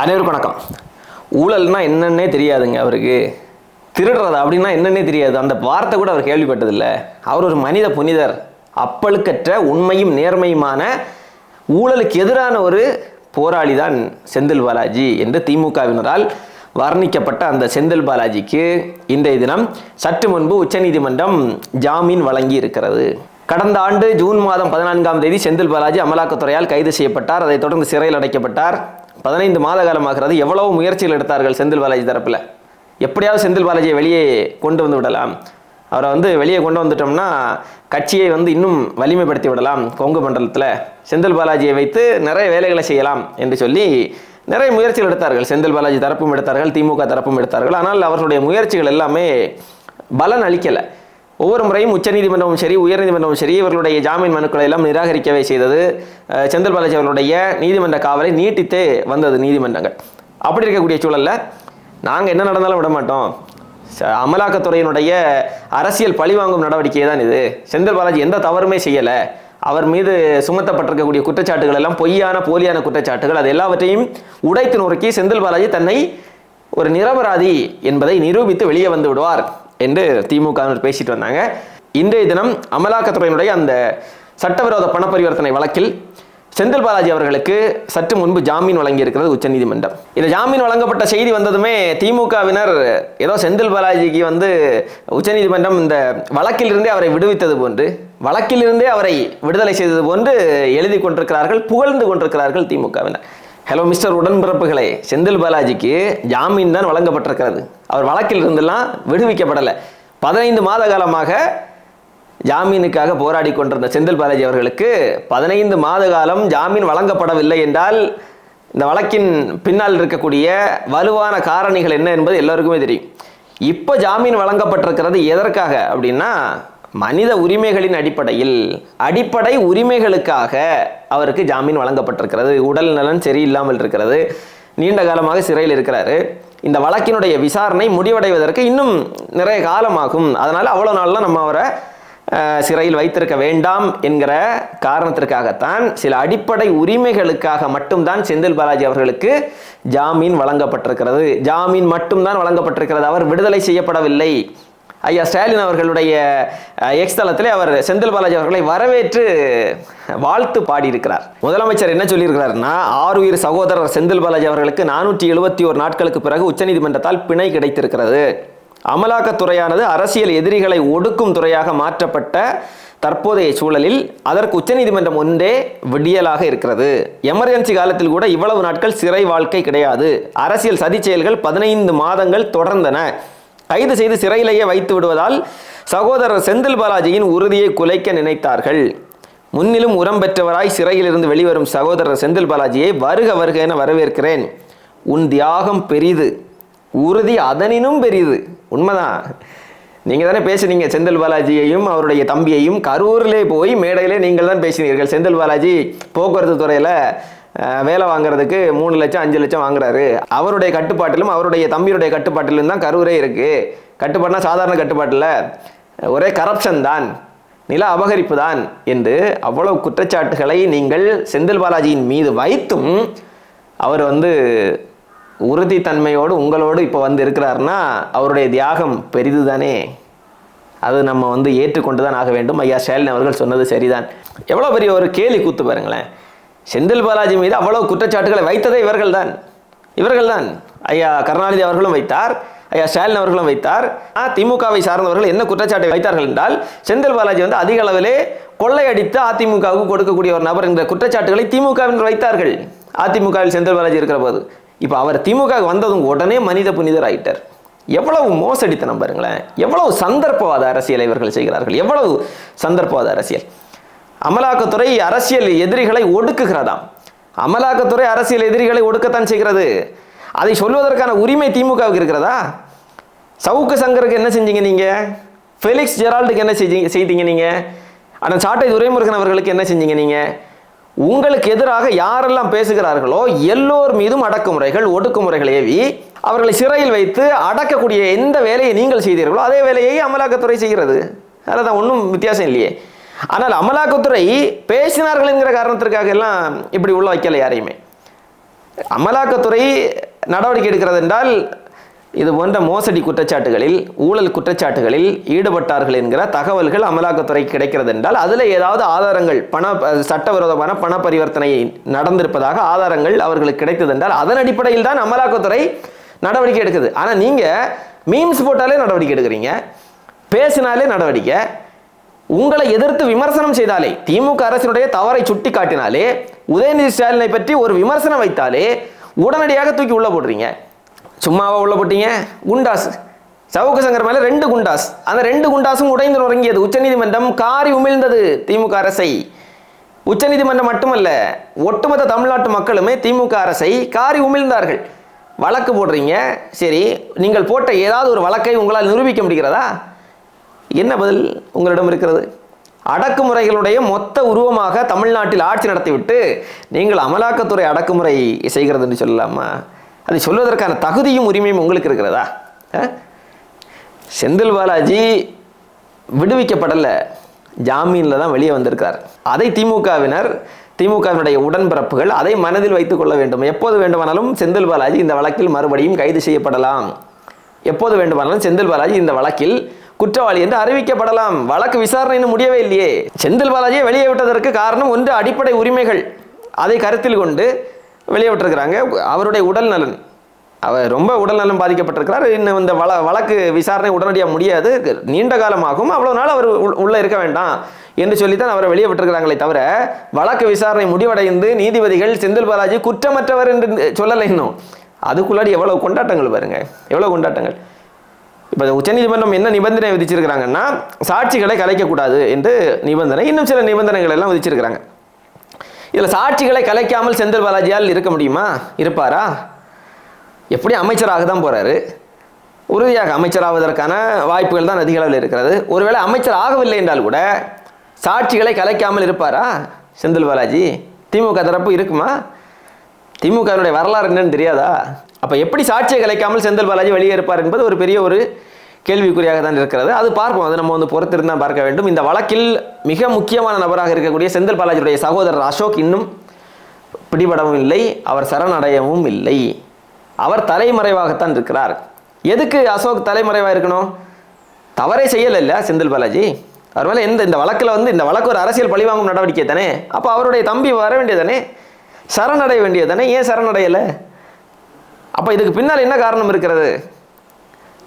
அனைவருக்கும் வணக்கம். ஊழல்னா என்னன்னே தெரியாதுங்க அவருக்கு. திருடுறது அப்படின்னா என்னன்னே தெரியாது. அந்த வார்த்தை கூட அவர் கேள்விப்பட்டதில்லை. அவர் ஒரு மனித புனிதர். அப்பழுக்கற்ற உண்மையும் நேர்மையுமான ஊழலுக்கு எதிரான ஒரு போராளி தான் செந்தில் பாலாஜி என்று திமுகவினரால் வர்ணிக்கப்பட்ட அந்த செந்தில் பாலாஜிக்கு இன்றைய தினம் சற்று முன்பு உச்சநீதிமன்றம் ஜாமீன் வழங்கி இருக்கிறது கடந்த ஆண்டு ஜூன் மாதம் பதினான்காம் தேதி செந்தில் பாலாஜி அமலாக்கத்துறையால் கைது செய்யப்பட்டார். அதைத் தொடர்ந்து சிறையில் அடைக்கப்பட்டார். பதினைந்து மாத காலமாகிறது. எவ்வளவு முயற்சிகள் எடுத்தார்கள் செந்தில் பாலாஜி தரப்பில்? எப்படியாவது செந்தில் பாலாஜியை வெளியே கொண்டு வந்து விடலாம். அவரை வந்து வெளியே கொண்டு வந்துட்டோம்னா கட்சியை வந்து இன்னும் வலிமைப்படுத்தி விடலாம் கொங்கு மண்டலத்தில். செந்தில் பாலாஜியை வைத்து நிறைய வேலைகளை செய்யலாம் என்று சொல்லி நிறைய முயற்சிகள் எடுத்தார்கள். செந்தில் பாலாஜி தரப்பும் எடுத்தார்கள் திமுக தரப்பும் எடுத்தார்கள். ஆனால் அவர்களுடைய முயற்சிகள் எல்லாமே பலன் அளிக்கலை. ஒவ்வொரு முறையும் உச்சநீதிமன்றமும் சரி உயர்நீதிமன்றமும் சரி இவர்களுடைய ஜாமீன் மனுக்களை எல்லாம் நிராகரிக்கவே செய்தது செந்தில் பாலாஜி அவர்களுடைய நீதிமன்ற காவலை நீட்டித்தே வந்தது நீதிமன்றங்கள். அப்படி இருக்கக்கூடிய சூழல்ல நாங்கள் என்ன நடந்தாலும் விட மாட்டோம். ச- அமலாக்கத்துறையினுடைய அரசியல் பழிவாங்கும் நடவடிக்கை தான் இது. செந்தில் பாலாஜி எந்த தவறுமே செய்யலை. அவர் மீது சுமத்தப்பட்டிருக்கக்கூடிய குற்றச்சாட்டுகள் எல்லாம் பொய்யான போலியான குற்றச்சாட்டுகள் அது எல்லாவற்றையும் உடைத்து நொறுக்கி செந்தில் பாலாஜி தன்னை ஒரு நிரபராதி என்பதை நிரூபித்து வெளியே வந்து விடுவார். என்று திமுக பேசிட்டு வந்தாங்க. இன்றைய தினம் அமலாக்கத்துறையினுடைய அந்த சட்டவிரோத பண பரிவர்த்தனை வழக்கில் செந்தில் பாலாஜி அவர்களுக்கு சற்று முன்பு ஜாமீன் வழங்கியிருக்கிறது உச்சநீதிமன்றம். இந்த ஜாமீன் வழங்கப்பட்ட செய்தி வந்ததுமே திமுகவினர் ஏதோ செந்தில் பாலாஜிக்கு வந்து உச்சநீதிமன்றம் இந்த வழக்கிலிருந்தே அவரை விடுவித்தது போன்று வழக்கிலிருந்தே அவரை விடுதலை செய்தது போன்று எழுதி கொண்டிருக்கிறார்கள் புகழ்ந்து கொண்டிருக்கிறார்கள் திமுகவினர். Hello mister உடன்பிறப்புகளே. செந்தில் பாலாஜிக்கு ஜாமீன் தான் வழங்கப்பட்டிருக்கிறது. அவர் வழக்கில் இருந்தெல்லாம் விடுவிக்கப்படலை. பதினைந்து மாத காலமாக ஜாமீனுக்காக போராடி கொண்டிருந்த செந்தில் பாலாஜி அவர்களுக்கு பதினைந்து மாத காலம் ஜாமீன் வழங்கப்படவில்லை என்றால் இந்த வழக்கின் பின்னால் இருக்கக்கூடிய வலுவான காரணிகள் என்ன என்பது எல்லோருக்குமே தெரியும். இப்போ ஜாமீன் வழங்கப்பட்டிருக்கிறது எதற்காக அப்படின்னா மனித உரிமைகளின் அடிப்படையில் அடிப்படை உரிமைகளுக்காக அவருக்கு ஜாமீன் வழங்கப்பட்டிருக்கிறது. உடல் நலன் சரியில்லாமல் இருக்கிறது. நீண்ட காலமாக சிறையில் இருக்கிறாரு. இந்த வழக்கினுடைய விசாரணை முடிவடைவதற்கு இன்னும் நிறைய காலமாகும். அதனால் அவ்வளோ நாள்லாம் நம்ம அவரை சிறையில் வைத்திருக்க வேண்டாம் என்கிற காரணத்திற்காகத்தான் சில அடிப்படை உரிமைகளுக்காக மட்டும்தான் செந்தில் பாலாஜி அவர்களுக்கு ஜாமீன் வழங்கப்பட்டிருக்கிறது. ஜாமீன் மட்டும்தான் வழங்கப்பட்டிருக்கிறது. அவர் விடுதலை செய்யப்படவில்லை. ஐயா ஸ்டாலின் அவர்களுடைய எக்ஸ் தளத்திலே அவர் செந்தில் பாலாஜி அவர்களை வரவேற்று வாழ்த்து பாடியிருக்கிறார். முதலமைச்சர் என்ன சொல்லியிருக்கிறார்னா ஆறுயிர் சகோதரர் செந்தில் பாலாஜி அவர்களுக்கு நானூற்றி எழுபத்தி ஒரு நாட்களுக்கு பிறகு உச்சநீதிமன்றத்தால் பிணை கிடைத்திருக்கிறது. அமலாக்கத்துறையானது அரசியல் எதிரிகளை ஒடுக்கும் துறையாக மாற்றப்பட்ட தற்போதைய சூழலில் அதற்கு உச்சநீதிமன்றம் ஒன்றே விடியலாக இருக்கிறது. எமர்ஜென்சி காலத்தில் கூட இவ்வளவு நாட்கள் சிறை வாழ்க்கை கிடையாது. அரசியல் சதி செயல்கள் பதினைந்து மாதங்கள் தொடர்ந்தன. கைது செய்து சிறையிலேயே வைத்து விடுவதால் சகோதரர் செந்தில் பாலாஜியின் உறுதியை குலைக்க நினைத்தார்கள். முன்னிலும் உரம் பெற்றவராய் சிறையிலிருந்து வெளிவரும் சகோதரர் செந்தில் பாலாஜியை வருக வருக என வரவேற்கிறேன். உன் தியாகம் பெரிது. உறுதி அதனினும் பெரிது. உண்மைதான். நீங்கள் தானே பேசுனீங்க செந்தில் பாலாஜியையும் அவருடைய தம்பியையும். கரூரிலே போய் மேடையிலே நீங்கள் தான் பேசினீர்கள். செந்தில் பாலாஜி போக்குவரத்து துறையில் வேலை வாங்குறதுக்கு மூணு லட்சம் அஞ்சு லட்சம் வாங்குறாரு. அவருடைய கட்டுப்பாட்டிலும் அவருடைய தம்பியுடைய கட்டுப்பாட்டிலும் தான் கரூரே இருக்குது கட்டுப்பாடுனா சாதாரண கட்டுப்பாட்டில் ஒரே கரப்ஷன் தான். நில அபகரிப்பு தான் என்று அவ்வளவு குற்றச்சாட்டுகளை நீங்கள் செந்தில் பாலாஜியின் மீது வைத்தும் அவர் வந்து உறுதித்தன்மையோடு உங்களோடு இப்போ வந்து இருக்கிறாருன்னா அவருடைய தியாகம் பெரிது தானே அது நம்ம வந்து ஏற்றுக்கொண்டு தான் ஆக வேண்டும். ஐயா ஸ்டாலின் அவர்கள் சொன்னது சரிதான். எவ்வளோ பெரிய ஒரு கேலி கூத்து பாருங்களேன். செந்தில் பாலாஜி மீது அவ்வளோ குற்றச்சாட்டுகளை வைத்ததே இவர்கள் தான் இவர்கள் தான் ஐயா கருணாநிதி அவர்களும் வைத்தார். ஐயா ஸ்டாலின் அவர்களும் வைத்தார். ஆ, திமுகவை சார்ந்தவர்கள் என்ன குற்றச்சாட்டை வைத்தார்கள் என்றால் செந்தில் பாலாஜி வந்து அதிக அளவிலே கொள்ளையடித்து அதிமுகவுக்கு கொடுக்கக்கூடிய ஒரு நபர் என்ற குற்றச்சாட்டுகளை திமுகவினர் வைத்தார்கள். அதிமுகவில் செந்தில் பாலாஜி இருக்கிற போது. இப்போ அவர் திமுக வந்ததும் உடனே மனித புனிதர் ஆயிட்டார் எவ்வளவு மோசடித்தனம் பாருங்களேன். எவ்வளவு சந்தர்ப்பவாத அரசியலை இவர்கள் செய்கிறார்கள். எவ்வளவு சந்தர்ப்பவாத அரசியல். அமலாக்கத்துறை அரசியல் எதிரிகளை ஒடுக்குகிறதாம். அமலாக்கத்துறை அரசியல் எதிரிகளை ஒடுக்கத்தான் செய்கிறது. அதை சொல்வதற்கான உரிமை திமுகவுக்கு இருக்கிறதா? சவுக்கு சங்கருக்கு என்ன செஞ்சீங்க நீங்கள் ஃபெலிக்ஸ் ஜெரால்டுக்கு என்ன செஞ்சீங்க செய்தீங்க நீங்கள் ஆனால் சாட்டை துரைமுருகன் அவர்களுக்கு என்ன செஞ்சீங்க நீங்கள் உங்களுக்கு எதிராக யாரெல்லாம் பேசுகிறார்களோ எல்லோர் மீதும் அடக்குமுறைகள் ஒடுக்குமுறைகள் ஏவி அவர்களை சிறையில் வைத்து அடக்கக்கூடிய எந்த வேலையை நீங்கள் செய்தீர்களோ அதே வேலையை அமலாக்கத்துறை செய்கிறது. அதில் தான் ஒன்றும் வித்தியாசம் இல்லையே. ஆனால் அமலாக்கத்துறை பேசினார்கள் என்கிற காரணத்திற்காக எல்லாம் இப்படி உள்ள வைக்கல யாரையுமே. அமலாக்கத்துறை நடவடிக்கை எடுக்கிறது என்றால் இது போன்ற மோசடி குற்றச்சாட்டுகளில் ஊழல் குற்றச்சாட்டுகளில் ஈடுபட்டார்கள் என்கிற தகவல்கள் அமலாக்கத்துறை கிடைக்கிறது என்றால் அதில் ஏதாவது ஆதாரங்கள் பண சட்டவிரோதமான பண பரிவர்த்தனை நடந்திருப்பதாக ஆதாரங்கள் அவர்களுக்கு கிடைத்தது என்றால் அதன் அடிப்படையில் தான் அமலாக்கத்துறை நடவடிக்கை எடுக்குது. ஆனால் நீங்கள் மீம்ஸ் போட்டாலே நடவடிக்கை எடுக்கிறீங்க பேசினாலே நடவடிக்கை. உங்களை எதிர்த்து விமர்சனம் செய்தாலே திமுக அரசினுடைய தவறை சுட்டி காட்டினாலே உதயநிதி ஸ்டாலினை பற்றி ஒரு விமர்சனம் வைத்தாலே உடனடியாக தூக்கி உள்ள போடுறீங்க. சும்மாவா உள்ள போட்டீங்க? குண்டாஸ். சவுக்கு சங்கர் மேல ரெண்டு குண்டாஸ். அந்த ரெண்டு குண்டாஸும் உடைந்து நுறங்கியது உச்சநீதிமன்றம் காரி உமிழ்ந்தது திமுக அரசை. உச்சநீதிமன்றம் மட்டுமல்ல ஒட்டுமொத்த தமிழ்நாட்டு மக்களுமே திமுக அரசை காரி உமிழ்ந்தார்கள். வழக்கு போடுறீங்க. சரி நீங்கள் போட்ட ஏதாவது ஒரு வழக்கை உங்களால் நிரூபிக்க முடிகிறதா? என்ன பதில் உங்களிடம் இருக்கிறது? அடக்குமுறைகளுடைய மொத்த உருவமாக தமிழ்நாட்டில் ஆட்சி நடத்திவிட்டு நீங்கள் அமலாக்கத்துறை அடக்குமுறை செய்கிறது என்று சொல்லலாமா? அதை சொல்வதற்கான தகுதியும் உரிமையும் உங்களுக்கு இருக்கிறதா? செந்தில் பாலாஜி விடுவிக்கப்படலை. ஜாமீனில் தான் வெளியே வந்திருக்கார் அதை திமுகவினர் திமுகவினுடைய உடன்பிறப்புகள் அதை மனதில் வைத்துக் கொள்ள வேண்டும். எப்போது வேண்டுமானாலும் செந்தில் பாலாஜி இந்த வழக்கில் மறுபடியும் கைது செய்யப்படலாம். எப்போது வேண்டுமானாலும் செந்தில் பாலாஜி இந்த வழக்கில் குற்றவாளி என்று அறிவிக்கப்படலாம். வழக்கு விசாரணை இன்னும் முடியவே இல்லையே. செந்தில் பாலாஜியை வெளியே விட்டதற்கு காரணம் ஒன்று அடிப்படை உரிமைகள். அதை கருத்தில் கொண்டு வெளியே விட்டுருக்குறாங்க அவருடைய உடல் நலன். அவர் ரொம்ப உடல்நலம் பாதிக்கப்பட்டிருக்கிறார். இன்னும் இந்த வழ வழக்கு விசாரணை உடனடியாக முடியாது. நீண்ட காலமாகும். அவ்வளோ நாள் அவர் உள்ளே இருக்க வேண்டாம் என்று சொல்லித்தான் அவரை வெளியே விட்டுருக்கிறாங்களே தவிர வழக்கு விசாரணை முடிவடைந்து நீதிபதிகள் செந்தில் பாலாஜி குற்றமற்றவர் என்று சொல்லலை இன்னும். அதுக்குள்ளாடி எவ்வளோ கொண்டாட்டங்கள் பாருங்க. எவ்வளோ கொண்டாட்டங்கள். இப்போ உச்சநீதிமன்றம் என்ன நிபந்தனை விதிச்சிருக்கிறாங்கன்னா சாட்சிகளை கலைக்கக்கூடாது என்று நிபந்தனை. இன்னும் சில நிபந்தனைகள் எல்லாம் விதிச்சிருக்கிறாங்க. இதில் சாட்சிகளை கலைக்காமல் செந்தில் பாலாஜியால் இருக்க முடியுமா? இருப்பாரா? எப்படி அமைச்சராக தான் போகிறாரு உறுதியாக அமைச்சராவதற்கான வாய்ப்புகள் தான் அதிக அளவில் இருக்கிறது. ஒருவேளை அமைச்சர் ஆகவில்லை என்றால் கூட சாட்சிகளை கலைக்காமல் இருப்பாரா செந்தில் பாலாஜி? திமுக தரப்பு இருக்குமா? திமுகவினுடைய வரலாறு என்னன்னு தெரியாதா? அப்போ எப்படி சாட்சியை கலைக்காமல் செந்தில் பாலாஜி வெளியே இருப்பார் என்பது ஒரு பெரிய ஒரு கேள்விக்குறியாக தான் இருக்கிறது. அது பார்ப்போம். அது நம்ம வந்து பொறுத்திருந்து தான் பார்க்க வேண்டும். இந்த வழக்கில் மிக முக்கியமான நபராக இருக்கக்கூடிய செந்தில் பாலாஜியுடைய சகோதரர் அசோக் இன்னும் பிடிபடவும் இல்லை. அவர் சரணடையவும் இல்லை. அவர் தலைமறைவாகத்தான் இருக்கிறார். எதுக்கு அசோக் தலைமறைவாக இருக்கணும்? தவறே செய்யலைல்ல செந்தில் பாலாஜி. அவர் மேலே எந்த இந்த வழக்கில் வந்து இந்த வழக்கு ஒரு அரசியல் பழிவாங்கும் நடவடிக்கை தானே? அப்போ அவருடைய தம்பி வர வேண்டியதானே சரணடைய வேண்டியதானே ஏன் சரணடையலை? அப்போ இதுக்கு பின்னால் என்ன காரணம் இருக்கிறது?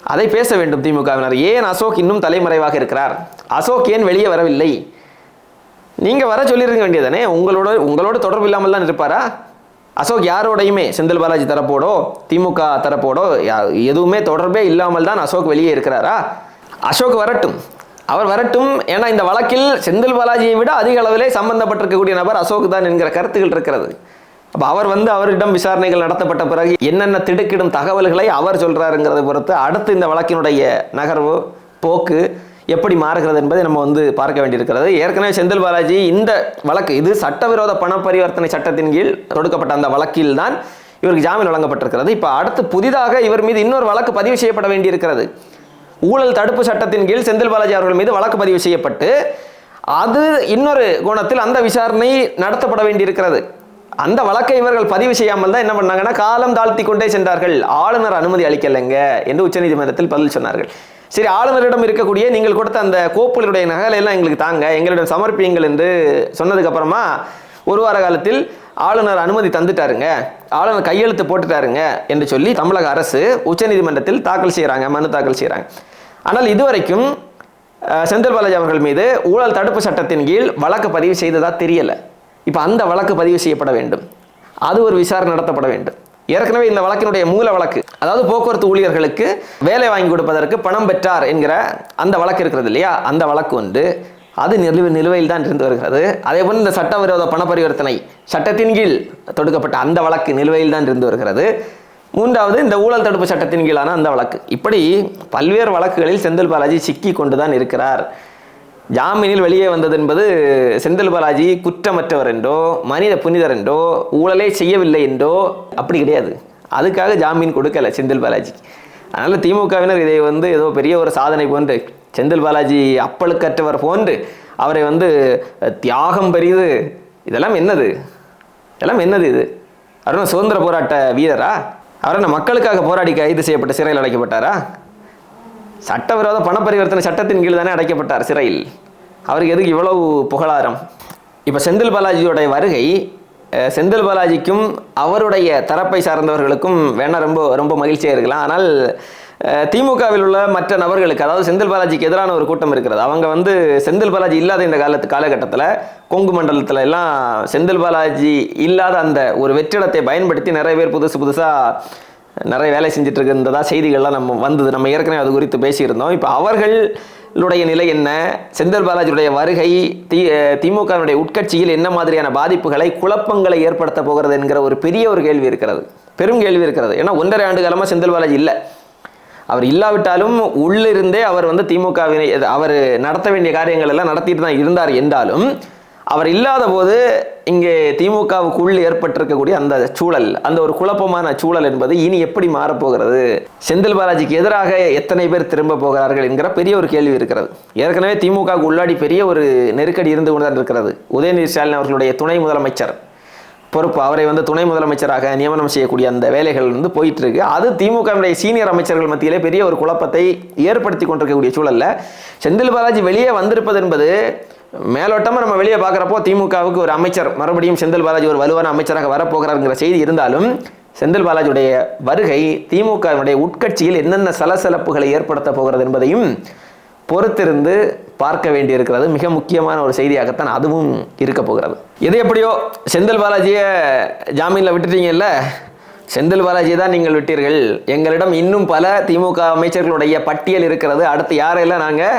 அதை பேச வேண்டும் திமுகவினர். ஏன் அசோக் இன்னும் தலைமறைவாக இருக்கிறார்? அசோக் ஏன் வெளியே வரவில்லை? நீங்கள் வர சொல்லியிருக்க வேண்டியதானே உங்களோட உங்களோட தொடர்பு இல்லாமல் தான் இருப்பாரா? அசோக் யாரோடையுமே செந்தில் பாலாஜி தரப்போடோ திமுக தரப்போடோ யா- எதுவுமே தொடர்பே இல்லாமல் தான் அசோக் வெளியே இருக்கிறாரா? அசோக் வரட்டும். அவர் வரட்டும் ஏன்னா இந்த வழக்கில் செந்தில் பாலாஜியை விட அதிக அளவிலே சம்பந்தப்பட்டிருக்கக்கூடிய நபர் அசோக் தான் என்கிற கருத்துகள் இருக்கிறது. அப்போ அவர் வந்து அவரிடம் விசாரணைகள் நடத்தப்பட்ட பிறகு என்னென்ன திடுக்கிடும் தகவல்களை அவர் சொல்கிறாருங்கிறத பொறுத்து அடுத்து இந்த வழக்கினுடைய நகர்வு போக்கு எப்படி மாறுகிறது என்பதை நம்ம வந்து பார்க்க வேண்டியிருக்கிறது. ஏற்கனவே செந்தில் பாலாஜி இந்த வழக்கு இது சட்டவிரோத பண பரிவர்த்தனை சட்டத்தின் கீழ் தொடுக்கப்பட்ட அந்த வழக்கில் தான் இவருக்கு ஜாமீன் வழங்கப்பட்டிருக்கிறது. இப்போ அடுத்து புதிதாக இவர் மீது இன்னொரு வழக்கு பதிவு செய்யப்பட வேண்டியிருக்கிறது. ஊழல் தடுப்பு சட்டத்தின் கீழ் செந்தில் பாலாஜி அவர்கள் மீது வழக்கு பதிவு செய்யப்பட்டு அது இன்னொரு கோணத்தில் அந்த விசாரணை நடத்தப்பட வேண்டியிருக்கிறது. அந்த வழக்கை இவர்கள் பதிவு செய்யாமல் தான் என்ன பண்ணாங்கன்னா காலம் தாழ்த்தி கொண்டே சென்றார்கள். ஆளுநர் அனுமதி அளிக்கலைங்க என்று உச்சநீதிமன்றத்தில் பதில் சொன்னார்கள். சரி ஆளுநரிடம் இருக்கக்கூடிய நீங்கள் கொடுத்த அந்த கோப்புகளுடைய நகலை எல்லாம் எங்களுக்கு தாங்க. எங்களிடம் சமர்ப்பியுங்கள் என்று சொன்னதுக்கு அப்புறமா ஒரு வார காலத்தில் ஆளுநர் அனுமதி தந்துட்டாருங்க. ஆளுநர் கையெழுத்து போட்டுட்டாருங்க என்று சொல்லி தமிழக அரசு உச்சநீதிமன்றத்தில் தாக்கல் செய்கிறாங்க மனு தாக்கல் செய்கிறாங்க ஆனால் இதுவரைக்கும் செந்தில் பாலாஜி அவர்கள் மீது ஊழல் தடுப்பு சட்டத்தின் கீழ் வழக்கு பதிவு செய்ததா தெரியலை. இப்போ அந்த வழக்கு பதிவு செய்யப்பட வேண்டும். அது ஒரு விசாரணை நடத்தப்பட வேண்டும். ஏற்கனவே இந்த வழக்கினுடைய மூல வழக்கு அதாவது போக்குவரத்து ஊழியர்களுக்கு வேலை வாங்கி கொடுப்பதற்கு பணம் பெற்றார் என்கிற அந்த வழக்கு இருக்கிறது இல்லையா? அந்த வழக்கு வந்து அது நிலுவை நிலுவையில் தான் இருந்து வருகிறது. அதே போல் இந்த சட்டவிரோத பண பரிவர்த்தனை சட்டத்தின் கீழ் தொடுக்கப்பட்ட அந்த வழக்கு நிலுவையில் தான் இருந்து வருகிறது. மூன்றாவது இந்த ஊழல் தடுப்பு சட்டத்தின் கீழான அந்த வழக்கு. இப்படி பல்வேறு வழக்குகளில் செந்தில் பாலாஜி சிக்கி கொண்டு தான் இருக்கிறார். ஜாமீனில் வெளியே வந்தது என்பது செந்தில் பாலாஜி குற்றமற்றவர் என்றோ மனித புனிதர் என்றோ ஊழலே செய்யவில்லை என்றோ அப்படி கிடையாது. அதுக்காக ஜாமீன் கொடுக்கல செந்தில் பாலாஜி. அதனால் திமுகவினர் இதை வந்து ஏதோ பெரிய ஒரு சாதனை போன்று செந்தில் பாலாஜி அப்பழுக்கற்றவர் போன்று அவரை வந்து தியாகம் பெரியது இதெல்லாம் என்னது? இதெல்லாம் என்னது இது? அவர் சுதந்திர போராட்ட வீரரா? அவர் மக்களுக்காக போராடி கைது செய்யப்பட்ட சிறையில் அடைக்கப்பட்டாரா? சட்டவிரோத பண பரிவர்த்தனை சட்டத்தின் கீழ் தானே அடைக்கப்பட்டார் சிறையில். அவருக்கு எதுக்கு இவ்வளவு புகழாரம்? இப்போ செந்தில் பாலாஜியோடைய வருகை செந்தில் பாலாஜிக்கும் அவருடைய தரப்பை சார்ந்தவர்களுக்கும் வேணால் ரொம்ப ரொம்ப மகிழ்ச்சியாக இருக்கலாம். ஆனால் திமுகவில் உள்ள மற்ற நபர்களுக்கு அதாவது செந்தில் பாலாஜிக்கு எதிரான ஒரு கூட்டம் இருக்கிறது. அவங்க வந்து செந்தில் பாலாஜி இல்லாத இந்த காலத்து காலகட்டத்தில் கொங்கு மண்டலத்தில் எல்லாம் செந்தில் பாலாஜி இல்லாத அந்த ஒரு வெற்றிடத்தை பயன்படுத்தி நிறைய பேர் புதுசு புதுசாக நிறைய வேலை செஞ்சுட்டு இருக்கின்றதா செய்திகள்லாம் நம்ம வந்தது. நம்ம ஏற்கனவே அது குறித்து பேசியிருந்தோம். இப்போ அவர்களுடைய நிலை என்ன? செந்தில் பாலாஜியுடைய வருகை தி திமுகவினுடைய உட்கட்சியில் என்ன மாதிரியான பாதிப்புகளை குழப்பங்களை ஏற்படுத்த போகிறது என்கிற ஒரு பெரிய ஒரு கேள்வி இருக்கிறது. பெரும் கேள்வி இருக்கிறது. ஏன்னா ஒன்றரை ஆண்டு காலமாக செந்தில் பாலாஜி இல்லை. அவர் இல்லாவிட்டாலும் உள்ளிருந்தே அவர் வந்து திமுகவினை அவர் நடத்த வேண்டிய காரியங்கள் எல்லாம் நடத்திட்டு தான் இருந்தார் என்றாலும் அவர் இல்லாத போது இங்கே திமுகவுக்குள் ஏற்பட்டிருக்கக்கூடிய அந்த சூழல் அந்த ஒரு குழப்பமான சூழல் என்பது இனி எப்படி மாறப்போகிறது? செந்தில் பாலாஜிக்கு எதிராக எத்தனை பேர் திரும்ப போகிறார்கள் என்கிற பெரிய ஒரு கேள்வி இருக்கிறது. ஏற்கனவே திமுகவுக்கு உள்ளாடி பெரிய ஒரு நெருக்கடி இருந்து கொண்டு தான் இருக்கிறது. உதயநிதி ஸ்டாலின் அவர்களுடைய துணை முதலமைச்சர் பொறுப்பு அவரை வந்து துணை முதலமைச்சராக நியமனம் செய்யக்கூடிய அந்த வேலைகள் வந்து போயிட்டு இருக்கு அது திமுகவினுடைய சீனியர் அமைச்சர்கள் மத்தியிலே பெரிய ஒரு குழப்பத்தை ஏற்படுத்தி கொண்டிருக்கக்கூடிய சூழலில் செந்தில் பாலாஜி வெளியே வந்திருப்பது என்பது மேலோட்டமாக நம்ம வெளியே பார்க்குறப்போ திமுகவுக்கு ஒரு அமைச்சர் மறுபடியும் செந்தில் பாலாஜி ஒரு வலுவான அமைச்சராக வரப்போகிறாருங்கிற செய்தி இருந்தாலும் செந்தில் பாலாஜியுடைய வருகை திமுகவினுடைய உட்கட்சியில் என்னென்ன சலசலப்புகளை ஏற்படுத்த போகிறது என்பதையும் பொறுத்திருந்து பார்க்க வேண்டியிருக்கிறது. மிக முக்கியமான ஒரு செய்தியாகத்தான் அதுவும் இருக்க போகிறது. எது எப்படியோ செந்தில் பாலாஜியை ஜாமீனில் விட்டுட்டீங்கல்ல? செந்தில் பாலாஜி தான் நீங்கள் விட்டீர்கள். எங்களிடம் இன்னும் பல திமுக அமைச்சர்களுடைய பட்டியல் இருக்கிறது. அடுத்து யாரெல்லாம் நாங்கள்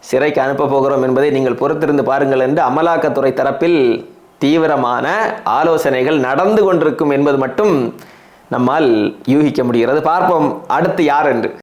சிறைக்கு அனுப்ப போகிறோம் என்பதை நீங்கள் பொறுத்திருந்து பாருங்கள் என்று அமலாக்கத்துறை தரப்பில் தீவிரமான ஆலோசனைகள் நடந்து கொண்டிருக்கும் என்பது மட்டும் நம்மால் யூகிக்க முடிகிறது. பார்ப்போம் அடுத்து யார் என்று.